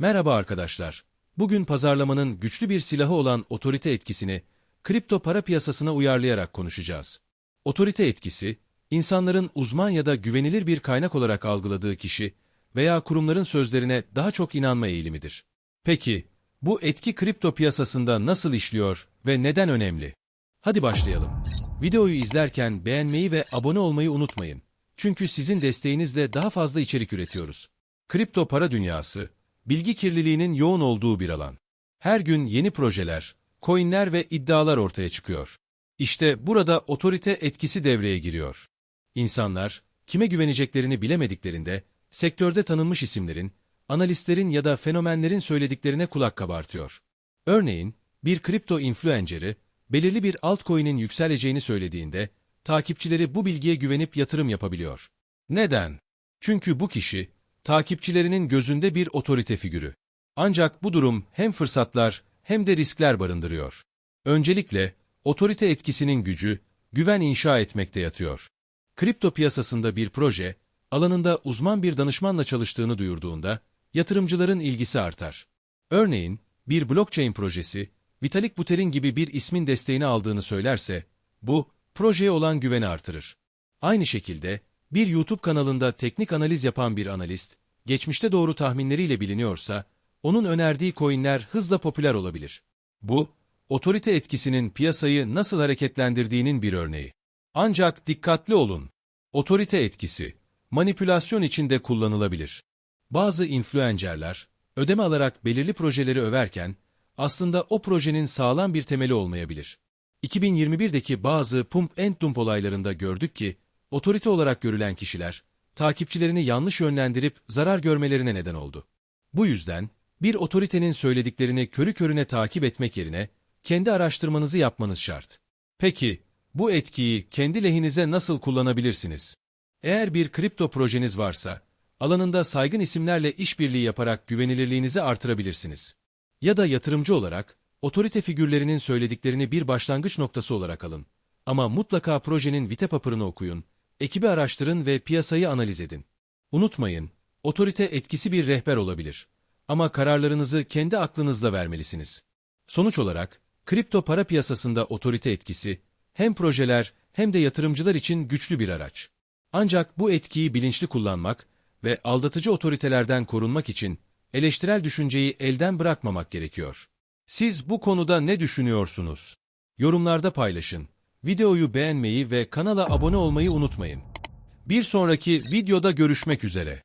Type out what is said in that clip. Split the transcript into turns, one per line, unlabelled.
Merhaba arkadaşlar. Bugün pazarlamanın güçlü bir silahı olan otorite etkisini kripto para piyasasına uyarlayarak konuşacağız. Otorite etkisi, insanların uzman ya da güvenilir bir kaynak olarak algıladığı kişi veya kurumların sözlerine daha çok inanma eğilimidir. Peki, bu etki kripto piyasasında nasıl işliyor ve neden önemli? Hadi başlayalım. Videoyu izlerken beğenmeyi ve abone olmayı unutmayın. Çünkü sizin desteğinizle daha fazla içerik üretiyoruz. Kripto para dünyası, bilgi kirliliğinin yoğun olduğu bir alan. Her gün yeni projeler, coinler ve iddialar ortaya çıkıyor. İşte burada otorite etkisi devreye giriyor. İnsanlar, kime güveneceklerini bilemediklerinde, sektörde tanınmış isimlerin, analistlerin ya da fenomenlerin söylediklerine kulak kabartıyor. Örneğin, bir kripto influencer'ı, belirli bir altcoin'in yükseleceğini söylediğinde, takipçileri bu bilgiye güvenip yatırım yapabiliyor. Neden? Çünkü bu kişi, takipçilerinin gözünde bir otorite figürü. Ancak bu durum hem fırsatlar hem de riskler barındırıyor. Öncelikle, otorite etkisinin gücü, güven inşa etmekte yatıyor. Kripto piyasasında bir proje, alanında uzman bir danışmanla çalıştığını duyurduğunda, yatırımcıların ilgisi artar. Örneğin, bir blockchain projesi, Vitalik Buterin gibi bir ismin desteğini aldığını söylerse, bu, projeye olan güveni artırır. Aynı şekilde, bir YouTube kanalında teknik analiz yapan bir analist, geçmişte doğru tahminleriyle biliniyorsa, onun önerdiği coinler hızla popüler olabilir. Bu, otorite etkisinin piyasayı nasıl hareketlendirdiğinin bir örneği. Ancak dikkatli olun. Otorite etkisi, manipülasyon için de kullanılabilir. Bazı influencerler, ödeme alarak belirli projeleri överken, aslında o projenin sağlam bir temeli olmayabilir. 2021'deki bazı pump and dump olaylarında gördük ki, otorite olarak görülen kişiler, takipçilerini yanlış yönlendirip zarar görmelerine neden oldu. Bu yüzden, bir otoritenin söylediklerini körü körüne takip etmek yerine, kendi araştırmanızı yapmanız şart. Peki, bu etkiyi kendi lehinize nasıl kullanabilirsiniz? Eğer bir kripto projeniz varsa, alanında saygın isimlerle işbirliği yaparak güvenilirliğinizi artırabilirsiniz. Ya da yatırımcı olarak, otorite figürlerinin söylediklerini bir başlangıç noktası olarak alın. Ama mutlaka projenin vite papırını okuyun, ekibi araştırın ve piyasayı analiz edin. Unutmayın, otorite etkisi bir rehber olabilir. Ama kararlarınızı kendi aklınızla vermelisiniz. Sonuç olarak, kripto para piyasasında otorite etkisi, hem projeler hem de yatırımcılar için güçlü bir araç. Ancak bu etkiyi bilinçli kullanmak ve aldatıcı otoritelerden korunmak için eleştirel düşünceyi elden bırakmamak gerekiyor. Siz bu konuda ne düşünüyorsunuz? Yorumlarda paylaşın. Videoyu beğenmeyi ve kanala abone olmayı unutmayın. Bir sonraki videoda görüşmek üzere.